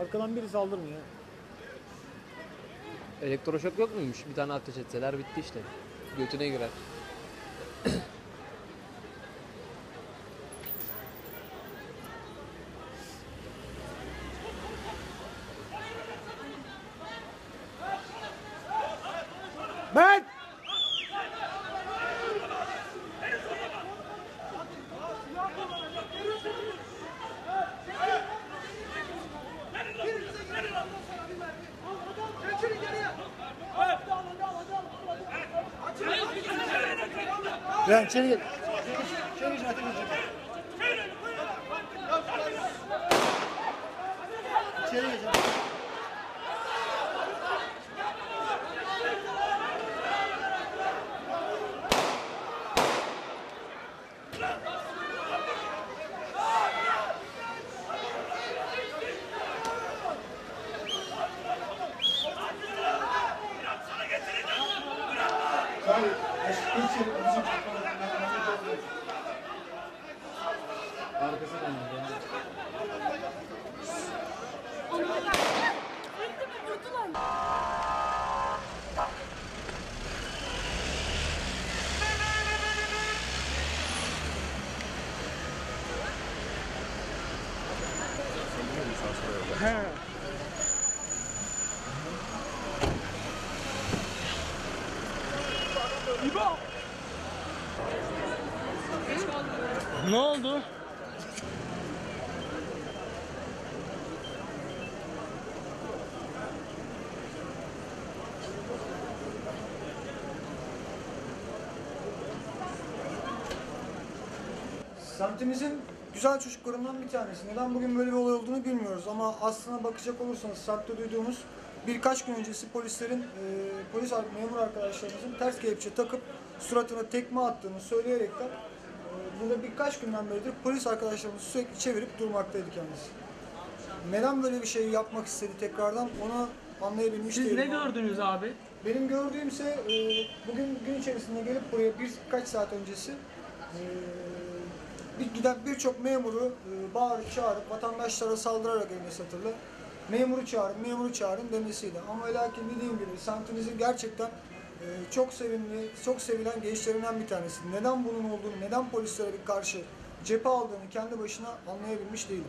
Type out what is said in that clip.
Arkadan biri saldırmıyor. Elektroşok yok muymuş? Bir tane ateş etseler bitti işte. Götüne girer. Ben! Ben içeri gel. İçeri geç, Metin Hoca. İçeri geç. Arkası He. Ne oldu? Semtimizin güzel çocuklarından bir tanesi. Neden bugün böyle bir olay olduğunu bilmiyoruz ama aslına bakacak olursanız semtte duyduğumuz birkaç gün öncesi polislerin, e, polis memur arkadaşlarımızın ters kelepçe takıp suratına tekme attığını söyleyerekten e, burada birkaç günden beridir polis arkadaşlarımız sürekli çevirip durmaktaydı kendisi. Neden böyle bir şey yapmak istedi tekrardan onu anlayabilmiş Siz değilim. ne gördünüz abi? Benim gördüğümse e, bugün gün içerisinde gelip buraya birkaç saat öncesi e, bir giden birçok memuru e, bağırıp çağırıp vatandaşlara saldırarak eline satırlı memuru çağırın, memuru çağırın demesiydi. Ama lakin dediğim gibi semtimizin gerçekten e, çok sevimli, çok sevilen gençlerinden bir tanesi. Neden bunun olduğunu, neden polislere bir karşı cephe aldığını kendi başına anlayabilmiş değilim.